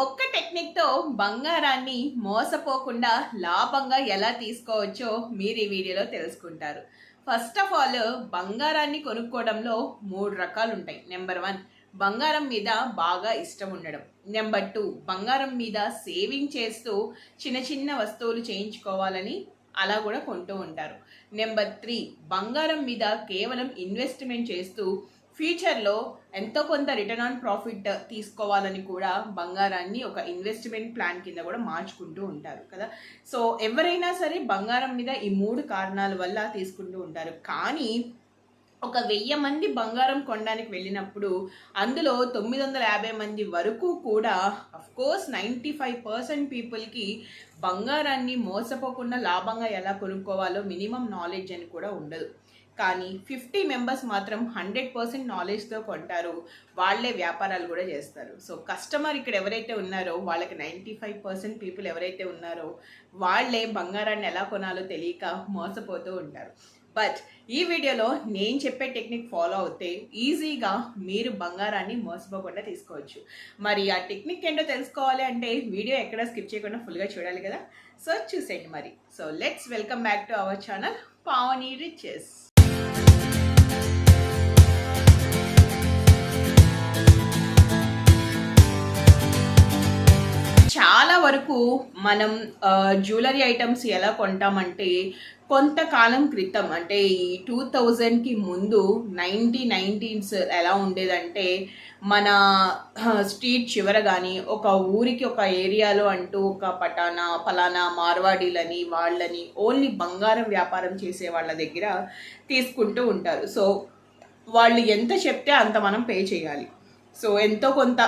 ఒక్క టెక్నిక్తో బంగారాన్ని మోసపోకుండా లాభంగా ఎలా తీసుకోవచ్చో మీరు ఈ వీడియోలో తెలుసుకుంటారు. ఫస్ట్ ఆఫ్ ఆల్ బంగారాన్ని కొనుక్కోవడంలో మూడు రకాలు ఉంటాయి. నెంబర్ వన్ బంగారం మీద బాగా ఇష్టం ఉండడం. నెంబర్ టూ బంగారం మీద సేవింగ్ చేస్తూ చిన్న చిన్న వస్తువులు చేయించుకోవాలని అలా కూడా కొంటూ ఉంటారు. నెంబర్ త్రీ బంగారం మీద కేవలం ఇన్వెస్ట్మెంట్ చేస్తూ ఫ్యూచర్లో ఎంతో కొంత రిటర్న్ ఆన్ ప్రాఫిట్ తీసుకోవాలని కూడా బంగారాన్ని ఒక ఇన్వెస్ట్మెంట్ ప్లాన్ కింద కూడా మార్చుకుంటూ ఉంటారు కదా. సో ఎవరైనా సరే బంగారం మీద ఈ మూడు కారణాల వల్ల తీసుకుంటూ ఉంటారు. కానీ ఒక వెయ్యి మంది బంగారం కొనడానికి వెళ్ళినప్పుడు అందులో తొమ్మిది వందల యాభై మంది వరకు కూడా of course ninety five percent పీపుల్కి బంగారాన్ని మోసపోకుండా లాభంగా ఎలా కొనుక్కోవాలో మినిమం నాలెడ్జ్ అని కూడా ఉండదు. కానీ ఫిఫ్టీ మెంబర్స్ మాత్రం హండ్రెడ్ పర్సెంట్ నాలెడ్జ్తో కొంటారు. వాళ్ళే వ్యాపారాలు కూడా చేస్తారు. సో కస్టమర్ ఇక్కడ ఎవరైతే ఉన్నారో వాళ్ళకి నైంటీ ఫైవ్ పర్సెంట్ పీపుల్ ఎవరైతే ఉన్నారో వాళ్ళే బంగారాన్ని ఎలా కొనాలో తెలియక మోసపోతూ ఉంటారు. బట్ ఈ వీడియోలో నేను చెప్పే టెక్నిక్ ఫాలో అవుతే ఈజీగా మీరు బంగారాన్ని మోసపోకుండా తీసుకోవచ్చు. మరి ఆ టెక్నిక్ ఏంటో తెలుసుకోవాలి అంటే వీడియో ఎక్కడ స్కిప్ చేయకుండా ఫుల్గా చూడాలి కదా? సో చూసేయండి మరి. So let's welcome back to our channel Pavani riches వరకు మనం జ్యువెలరీ ఐటమ్స్ ఎలా కొంటామంటే కొంతకాలం క్రితం అంటే ఈ టూ థౌజండ్కి ముందు నైన్టీ నైన్టీన్స్ ఎలా ఉండేదంటే మన స్ట్రీట్ చివర కానీ ఒక ఊరికి ఒక ఏరియాలో అంటూ ఒక పటానా పలానా మార్వాడీలని వాళ్ళని ఓన్లీ బంగారం వ్యాపారం చేసే వాళ్ళ దగ్గర తీసుకుంటూ ఉంటారు. సో వాళ్ళు ఎంత చెప్తే అంత మనం పే చేయాలి. సో ఎంతో కొంత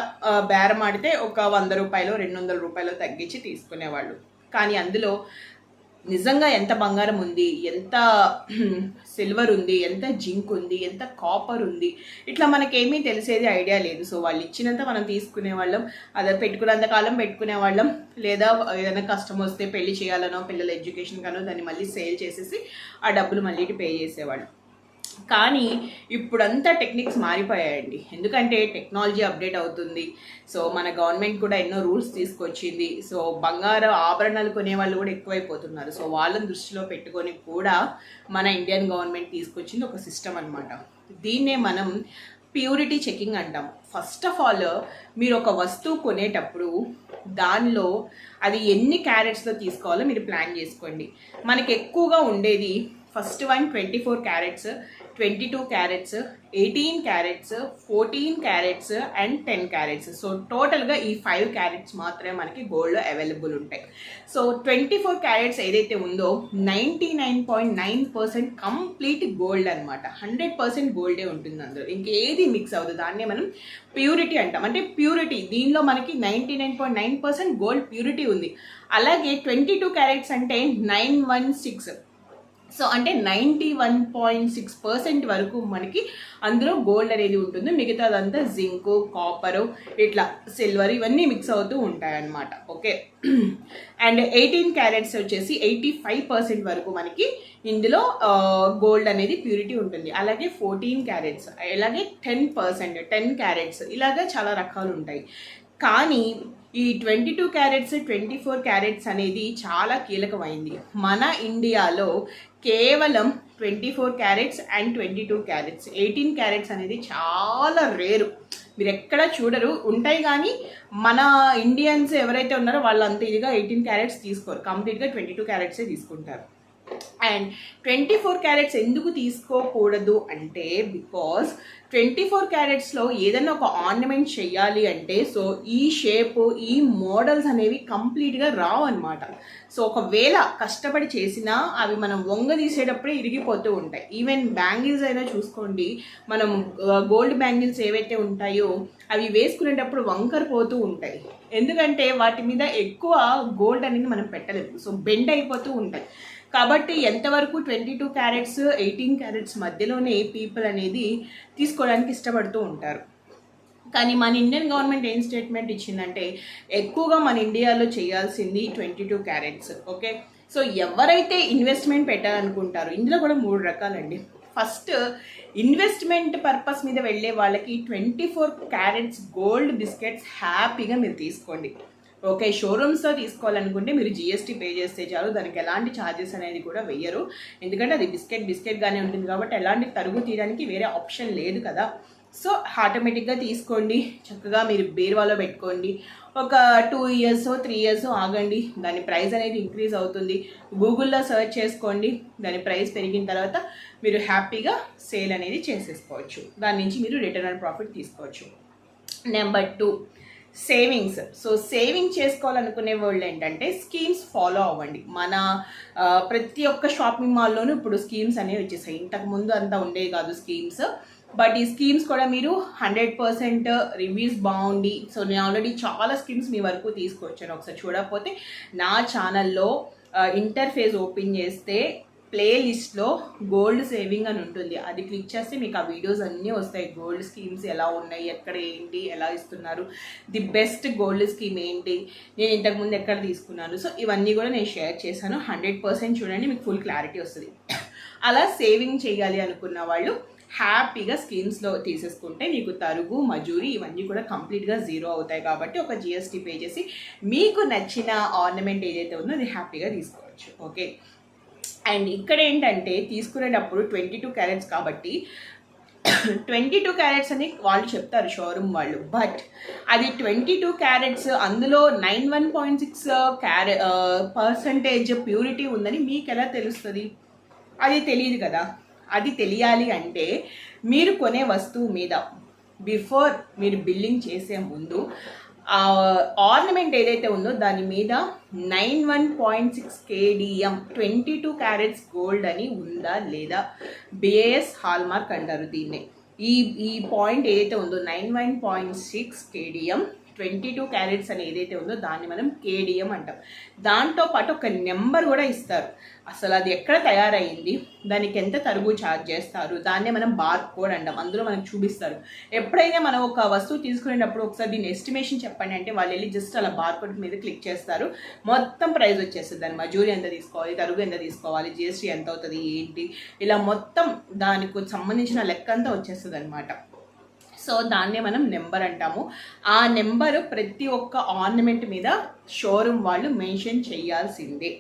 బేరం ఆడితే ఒక వంద రూపాయలు రెండు వందల రూపాయలు తగ్గించి తీసుకునేవాళ్ళు. కానీ అందులో నిజంగా ఎంత బంగారం ఉంది ఎంత సిల్వర్ ఉంది ఎంత జింక్ ఉంది ఎంత కాపర్ ఉంది ఇట్లా మనకేమీ తెలిసేది ఐడియా లేదు. సో వాళ్ళు ఇచ్చినంత మనం తీసుకునే వాళ్ళం అదే పెట్టుకున్నంత కాలం పెట్టుకునే వాళ్ళం లేదా ఏదైనా కష్టం వస్తే పెళ్ళి చేయాలనో పిల్లల ఎడ్యుకేషన్ కానో దాన్ని మళ్ళీ సేల్ చేసేసి ఆ డబ్బులు మళ్ళీ పే చేసేవాళ్ళం. కానీ ఇప్పుడంతా టెక్నిక్స్ మారిపోయాయండి. ఎందుకంటే టెక్నాలజీ అప్డేట్ అవుతుంది. సో మన గవర్నమెంట్ కూడా ఎన్నో రూల్స్ తీసుకొచ్చింది. సో బంగారు ఆభరణాలు కొనే వాళ్ళు కూడా ఎక్కువైపోతున్నారు. సో వాళ్ళని దృష్టిలో పెట్టుకొని కూడా మన ఇండియన్ గవర్నమెంట్ తీసుకొచ్చింది ఒక సిస్టమ్ అనమాట దీన్నే మనం ప్యూరిటీ చెకింగ్ అంటాం. ఫస్ట్ ఆఫ్ ఆల్ మీరు ఒక వస్తువు కొనేటప్పుడు దానిలో అది ఎన్ని క్యారెట్స్లో తీసుకోవాలో మీరు ప్లాన్ చేసుకోండి. మనకి ఎక్కువగా ఉండేది first one twenty four carats twenty two carats eighteen carats fourteen carats and ten carats. So టోటల్గా ఈ ఫైవ్ క్యారెట్స్ మాత్రమే మనకి గోల్డ్లో అవైలబుల్ ఉంటాయి. సో ట్వంటీ ఫోర్ క్యారెట్స్ ఏదైతే ఉందో ninety nine point nine percent complete gold అనమాట హండ్రెడ్ పర్సెంట్ గోల్డే ఉంటుంది అందులో. ఇంకేది మిక్స్ అవ్వదు. దాన్నే మనం ప్యూరిటీ అంటాం. అంటే ప్యూరిటీ దీనిలో మనకి ninety nine point nine percent gold purity ఉంది. అలాగే ట్వంటీ టూ క్యారెట్స్ అంటే నైన్ వన్ సిక్స్. సో అంటే ninety one point six percent వరకు మనకి అందులో గోల్డ్ అనేది ఉంటుంది. మిగతాదంతా జింకు కాపరు ఇట్లా సిల్వర్ ఇవన్నీ మిక్స్ అవుతూ ఉంటాయన్నమాట. ఓకే అండ్ ఎయిటీన్ క్యారెట్స్ వచ్చేసి ఎయిటీ ఫైవ్ పర్సెంట్ వరకు మనకి ఇందులో గోల్డ్ అనేది ప్యూరిటీ ఉంటుంది. అలాగే ఫోర్టీన్ క్యారెట్స్ అలాగే టెన్ పర్సెంట్ టెన్ క్యారెట్స్ ఇలాగా చాలా రకాలు ఉంటాయి కానీ ఈ twenty two carats twenty four carats అనేది చాలా కీలకమైంది. మన ఇండియాలో కేవలం twenty four carats and twenty two carats. Eighteen carats అనేది చాలా రేరు. మీరు ఎక్కడ చూడరు. ఉంటాయి కానీ మన ఇండియన్స్ ఎవరైతే ఉన్నారో వాళ్ళు అంత ఇదిగా ఎయిటీన్ క్యారెట్స్ తీసుకోరు. కంప్లీట్గా ట్వంటీ టూ క్యారెట్సే తీసుకుంటారు. అండ్ ట్వంటీ ఫోర్ క్యారెట్స్ ఎందుకు తీసుకోకూడదు అంటే బికాస్ ట్వంటీ ఫోర్ క్యారెట్స్లో ఏదైనా ఒక ఆర్నమెంట్ చేయాలి అంటే సో ఈ షేప్ ఈ మోడల్స్ అనేవి కంప్లీట్గా రావు అనమాట సో ఒకవేళ కష్టపడి చేసినా అవి మనం వంగ తీసేటప్పుడే ఇరిగిపోతూ ఉంటాయి. ఈవెన్ బ్యాంగిల్స్ అయినా చూసుకోండి. మనం గోల్డ్ బ్యాంగిల్స్ ఏవైతే ఉంటాయో అవి వేసుకునేటప్పుడు వంకరిపోతూ ఉంటాయి. ఎందుకంటే వాటి మీద ఎక్కువ గోల్డ్ అనేది మనం పెట్టలేము. సో బెండ్ అయిపోతూ ఉంటాయి. కాబట్టి ఎంతవరకు twenty two carats eighteen carats మధ్యలోనే పీపుల్ అనేది తీసుకోవడానికి ఇష్టపడుతూ ఉంటారు. కానీ మన ఇండియన్ గవర్నమెంట్ ఏం స్టేట్మెంట్ ఇచ్చిందంటే ఎక్కువగా మన ఇండియాలో చేయాల్సింది twenty two carats okay? So ఎవరైతే ఇన్వెస్ట్మెంట్ పెట్టాలనుకుంటారో ఇందులో కూడా మూడు రకాలండి. ఫస్ట్ ఇన్వెస్ట్మెంట్ పర్పస్ మీద వెళ్ళే వాళ్ళకి twenty four carats gold biscuits హ్యాపీగా మీరు తీసుకోండి. ఓకే షోరూమ్స్లో తీసుకోవాలనుకుంటే మీరు జిఎస్టీ పే చేస్తే చాలు. దానికి ఎలాంటి ఛార్జెస్ అనేది కూడా వెయ్యరు. ఎందుకంటే అది బిస్కెట్ బిస్కెట్గానే ఉంటుంది కాబట్టి ఎలాంటి తరుగు తీయడానికి వేరే ఆప్షన్ లేదు కదా. సో ఆటోమేటిక్గా తీసుకోండి. చక్కగా మీరు బీరువాలో పెట్టుకోండి. ఒక టూ ఇయర్స్ త్రీ ఇయర్స్ ఆగండి. దాని ప్రైస్ అనేది ఇంక్రీజ్ అవుతుంది. గూగుల్లో సర్చ్ చేసుకోండి. దాని ప్రైస్ పెరిగిన తర్వాత మీరు హ్యాపీగా సేల్ అనేది చేసేసుకోవచ్చు. దాని నుంచి మీరు రిటర్న్ అండ్ ప్రాఫిట్ తీసుకోవచ్చు. Number two savings. So saving చేసుకోవాలనుకునే వాళ్ళు ఏంటంటే స్కీమ్స్ ఫాలో అవ్వండి. మన ప్రతి ఒక్క షాపింగ్ మాల్లోనూ ఇప్పుడు స్కీమ్స్ అనేవి వచ్చేసాయి. ఇంతకు ముందు అంతా ఉండేవి కాదు స్కీమ్స్. బట్ ఈ స్కీమ్స్ కూడా మీరు హండ్రెడ్ పర్సెంట్ రివ్యూస్ బాగుండి. సో నేను ఆల్రెడీ చాలా స్కీమ్స్ మీ వరకు తీసుకొచ్చాను. ఒకసారి చూడకపోతే నా ఛానల్లో ఇంటర్ఫేస్ ఓపెన్ చేస్తే ప్లేలిస్ట్లో గోల్డ్ సేవింగ్ అని ఉంటుంది. అది క్లిక్ చేస్తే మీకు ఆ వీడియోస్ అన్నీ వస్తాయి. గోల్డ్ స్కీమ్స్ ఎలా ఉన్నాయి? ఎక్కడ ఏంటి? ఎలా ఇస్తున్నారు? ది బెస్ట్ గోల్డ్ స్కీమ్ ఏంటి? నేను ఇంతకుముందు ఎక్కడ తీసుకున్నాను? సో ఇవన్నీ కూడా నేను షేర్ చేశాను. హండ్రెడ్ పర్సెంట్ చూడండి మీకు ఫుల్ క్లారిటీ వస్తుంది. అలా సేవింగ్ చేయాలి అనుకున్న వాళ్ళు హ్యాపీగా స్కీమ్స్లో తీసేసుకుంటే మీకు తరుగు మజూరి ఇవన్నీ కూడా కంప్లీట్గా జీరో అవుతాయి కాబట్టి ఒక జిఎస్టీ పే చేసి మీకు నచ్చిన ఆర్నమెంట్ ఏదైతే ఉందో అది హ్యాపీగా తీసుకోవచ్చు. ఓకే? అండ్ ఇక్కడ ఏంటంటే తీసుకునేటప్పుడు ట్వంటీ టూ క్యారెట్స్ కాబట్టి ట్వంటీ టూ క్యారెట్స్ అని వాళ్ళు చెప్తారు షోరూమ్ వాళ్ళు. బట్ అది ట్వంటీ టూ క్యారెట్స్ అందులో nine one point six carat percentage purity ఉందని మీకు ఎలా తెలుస్తుంది? అది తెలియదు కదా. అది తెలియాలి అంటే మీరు కొనే వస్తువు మీద బిఫోర్ మీరు బిల్లింగ్ చేసే ముందు ఆర్నమెంట్ ఏదైతే ఉందో దాని మీద nine one point six KDM twenty two carats gold అని ఉందా లేదా? బిఏఎస్ హాల్మార్క్ అంటారు దీన్ని. ఈ ఈ పాయింట్ ఏదైతే ఉందో nine one point six KDM twenty two carats అని ఏదైతే ఉందో దాన్ని మనం కేడిఎం అంటాం. దాంతో పాటు ఒక నెంబర్ కూడా ఇస్తారు. అసలు అది ఎక్కడ తయారైంది? దానికి ఎంత తరుగు ఛార్జ్ చేస్తారు? దాన్నే మనం బార్ కోడ్ అంటాం. అందులో మనకు చూపిస్తారు. ఎప్పుడైనా మనం ఒక వస్తువు తీసుకునేటప్పుడు ఒకసారి దీని ఎస్టిమేషన్ చెప్పండి అంటే వాళ్ళు వెళ్ళి జస్ట్ అలా బార్ కోడ్ మీద క్లిక్ చేస్తారు. మొత్తం ప్రైస్ వచ్చేస్తుంది దాని మజూరి ఎంత తీసుకోవాలి? తరుగు ఎంత తీసుకోవాలి? జిఎస్టీ ఎంత అవుతుంది? ఏంటి? ఇలా మొత్తం దానికి సంబంధించిన లెక్క అంతా వచ్చేస్తుంది అనమాట సో దాన్నే మనం నెంబర్ అంటాము. ఆ నెంబర్ ప్రతి ఒక్క ఆర్నమెంట్ మీద షోరూమ్ వాళ్ళు మెన్షన్ చేయాల్సిందే.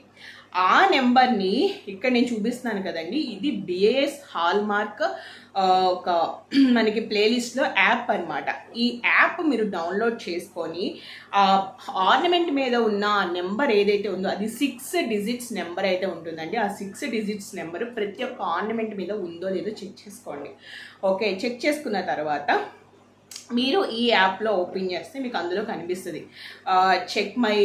ఆ నెంబర్ని ఇక్కడ నేను చూపిస్తున్నాను కదండి. ఇది బిఏఎస్ హాల్మార్క్ ఒక మనకి ప్లేలిస్ట్లో యాప్ అన్నమాట. ఈ యాప్ మీరు డౌన్లోడ్ చేసుకొని ఆ ఆర్నమెంట్ మీద ఉన్న ఆ నెంబర్ ఏదైతే ఉందో అది సిక్స్ డిజిట్స్ నెంబర్ అయితే ఉంటుందండి. ఆ సిక్స్ డిజిట్స్ నెంబర్ ప్రతి ఒక్క ఆర్నమెంట్ మీద ఉందో లేదో చెక్ చేసుకోండి. ఓకే చెక్ చేసుకున్న తర్వాత మీరు ఈ యాప్లో ఓపెన్ చేస్తే మీకు అందులో కనిపిస్తుంది. చెక్ మై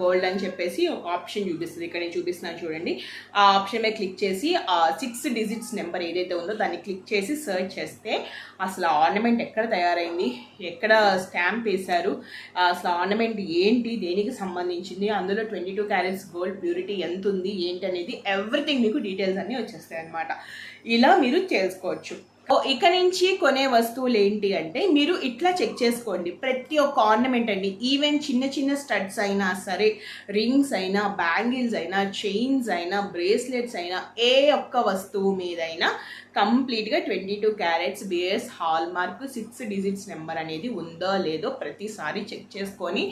గోల్డ్ అని చెప్పేసి ఒక ఆప్షన్ చూపిస్తుంది. ఇక్కడ నేను చూపిస్తున్నాను చూడండి. ఆ ఆప్షన్ మీద క్లిక్ చేసి ఆ సిక్స్ డిజిట్స్ నెంబర్ ఏదైతే ఉందో దాన్ని క్లిక్ చేసి సెర్చ్ చేస్తే అసలు ఆర్నమెంట్ ఎక్కడ తయారైంది? ఎక్కడ స్టాంప్ వేశారు? అసలు ఆర్నమెంట్ ఏంటి? దేనికి సంబంధించింది? అందులో twenty two carats gold purity ఎంత ఉంది ఏంటి అనేది ఎవ్రీథింగ్ మీకు డీటెయిల్స్ అన్నీ వచ్చేస్తాయి అనమాట ఇలా మీరు చేసుకోవచ్చు. ఇక నుంచి కొనే వస్తువులు ఏంటి అంటే మీరు ఇట్లా చెక్ చేసుకోండి. ప్రతి ఒక్క ఆర్నమెంట్ అండి. ఈవెన్ చిన్న చిన్న స్టడ్స్ అయినా సరే రింగ్స్ అయినా బ్యాంగిల్స్ అయినా చైన్స్ అయినా బ్రేస్లెట్స్ అయినా ఏ ఒక్క వస్తువు మీదైనా కంప్లీట్గా twenty two carats B S hallmark six digits number అనేది ఉందో లేదో ప్రతిసారి చెక్ చేసుకొని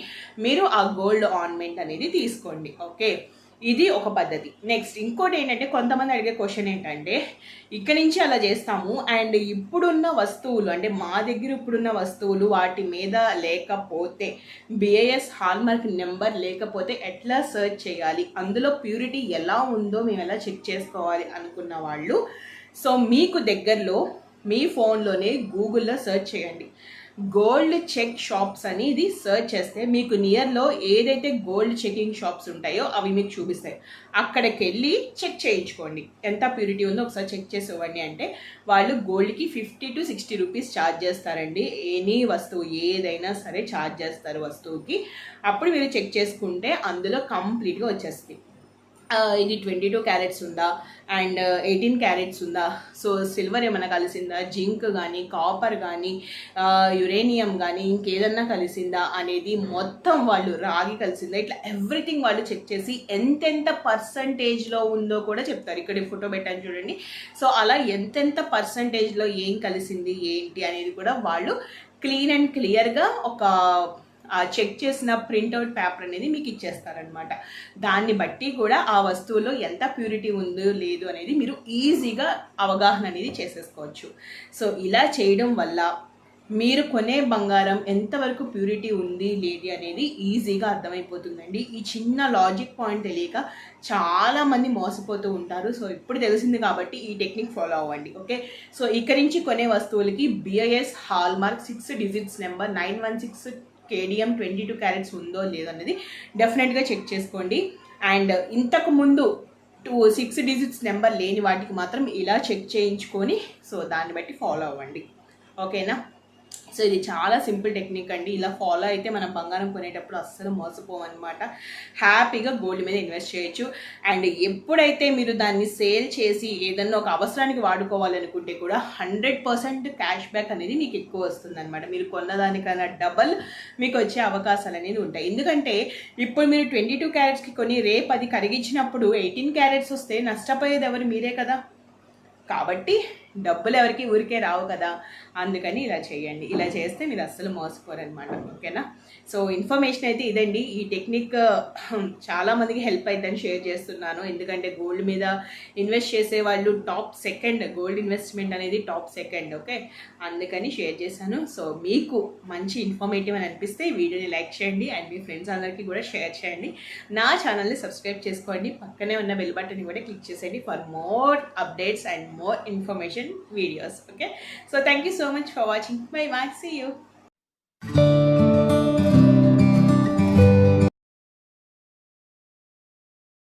మీరు ఆ గోల్డ్ ఆర్నమెంట్ అనేది తీసుకోండి. ఓకే ఇది ఒక పద్ధతి. నెక్స్ట్ ఇంకోటి ఏంటంటే కొంతమంది అడిగే క్వశ్చన్ ఏంటంటే ఇక్కడి నుంచి అలా చేస్తాము అండ్ ఇప్పుడున్న వస్తువులు అంటే మా దగ్గర ఇప్పుడున్న వస్తువులు వాటి మీద లేకపోతే బిఐఎస్ హాల్మార్క్ నెంబర్ లేకపోతే ఎట్లా సెర్చ్ చేయాలి అందులో ప్యూరిటీ ఎలా ఉందో మేము ఎలా చెక్ చేసుకోవాలి అనుకున్న వాళ్ళు. సో మీకు దగ్గరలో మీ ఫోన్లోనే గూగుల్లో సెర్చ్ చేయండి. గోల్డ్ చెక్ షాప్స్ అని ఇది సెర్చ్ చేస్తే మీకు నియర్లో ఏదైతే గోల్డ్ చెకింగ్ షాప్స్ ఉంటాయో అవి మీకు చూపిస్తాయి. అక్కడికి వెళ్ళి చెక్ చేయించుకోండి. ఎంత ప్యూరిటీ ఉందో ఒకసారి చెక్ చేసి ఇవ్వండి అంటే వాళ్ళు గోల్డ్కి fifty to sixty rupees charge చేస్తారండి. ఎనీ వస్తువు ఏదైనా సరే ఛార్జ్ చేస్తారు వస్తువుకి. అప్పుడు మీరు చెక్ చేసుకుంటే అందులో కంప్లీట్గా వచ్చేస్తుంది. ఇది ట్వంటీ టూ క్యారెట్స్ ఉందా అండ్ ఎయిటీన్ క్యారెట్స్ ఉందా? సో సిల్వర్ ఏమైనా కలిసిందా? జింక్ కానీ కాపర్ కానీ యురేనియం కానీ ఇంకేదన్నా కలిసిందా? అనేది మొత్తం వాళ్ళు రాగి కలిసిందా. ఇట్లా ఎవ్రీథింగ్ వాళ్ళు చెక్ చేసి ఎంతెంత పర్సంటేజ్లో ఉందో కూడా చెప్తారు. ఇక్కడ ఫోటో పెట్టాను చూడండి. సో అలా ఎంతెంత పర్సంటేజ్లో ఏం కలిసింది ఏంటి అనేది కూడా వాళ్ళు క్లీన్ అండ్ క్లియర్గా ఒక చెక్ చేసిన ప్రింట్అవుట్ పేపర్ అనేది మీకు ఇచ్చేస్తారనమాట దాన్ని బట్టి కూడా ఆ వస్తువులో ఎంత ప్యూరిటీ ఉందో లేదు అనేది మీరు ఈజీగా అవగాహన అనేది చేసేసుకోవచ్చు. సో ఇలా చేయడం వల్ల మీరు కొనే బంగారం ఎంతవరకు ప్యూరిటీ ఉంది లేది అనేది ఈజీగా అర్థమైపోతుందండి. ఈ చిన్న లాజిక్ పాయింట్ తెలియక చాలామంది మోసపోతూ ఉంటారు. సో ఇప్పుడు తెలిసింది కాబట్టి ఈ టెక్నిక్ ఫాలో అవ్వండి ఓకే? సో ఇక్కడి నుంచి కొనే వస్తువులకి B I S hallmark six digits number nine one six KDM twenty two carats ఉందో లేదో అనేది డెఫినెట్గా చెక్ చేసుకోండి. అండ్ ఇంతకు ముందు టూ సిక్స్ డిజిట్స్ నెంబర్ లేని వాటికి మాత్రం ఇలా చెక్ చేయించుకొని సో దాన్ని బట్టి ఫాలో అవ్వండి. ఓకేనా? సో ఇది చాలా సింపుల్ టెక్నిక్ అండి. ఇలా ఫాలో అయితే మనం బంగారం కొనేటప్పుడు అస్సలు మోసపోవన్నమాట. హ్యాపీగా గోల్డ్ మీద ఇన్వెస్ట్ చేయొచ్చు. అండ్ ఎప్పుడైతే మీరు దాన్ని సేల్ చేసి ఏదన్నా ఒక అవసరానికి వాడుకోవాలనుకుంటే కూడా హండ్రెడ్ పర్సెంట్ క్యాష్ బ్యాక్ అనేది మీకు ఎక్కువ వస్తుంది అనమాట మీరు కొన్నదానికన్నా డబల్ మీకు వచ్చే అవకాశాలు అనేది ఉంటాయి. ఎందుకంటే ఇప్పుడు మీరు ట్వంటీ టూ క్యారెట్స్కి కొని రేపు అది కరిగించినప్పుడు ఎయిటీన్ క్యారెట్స్ వస్తే నష్టపోయేది ఎవరు? మీరే కదా. కాబట్టి డబ్బులు ఎవరికి ఊరికే రావు కదా అందుకని ఇలా చేయండి. ఇలా చేస్తే మీరు అస్సలు మోసపోరనమాట ఓకేనా? సో ఇన్ఫర్మేషన్ అయితే ఇదండి. ఈ టెక్నిక్ చాలా మందికి హెల్ప్ అవుతుందని షేర్ చేస్తున్నాను. ఎందుకంటే గోల్డ్ మీద ఇన్వెస్ట్ చేసే వాళ్ళు టాప్ సెకండ్ గోల్డ్ ఇన్వెస్ట్మెంట్ అనేది టాప్ సెకండ్ ఓకే? అందుకని షేర్ చేశాను. సో మీకు మంచి ఇన్ఫర్మేటివ్ అని అనిపిస్తే వీడియోని లైక్ చేయండి అండ్ మీ ఫ్రెండ్స్ అందరికీ కూడా షేర్ చేయండి. నా ఛానల్ని సబ్స్క్రైబ్ చేసుకోండి. పక్కనే ఉన్న బెల్ బటన్ కూడా క్లిక్ చేసేయండి for more updates and more information. education videos okay? So thank you so much for watching. Bye bye see you.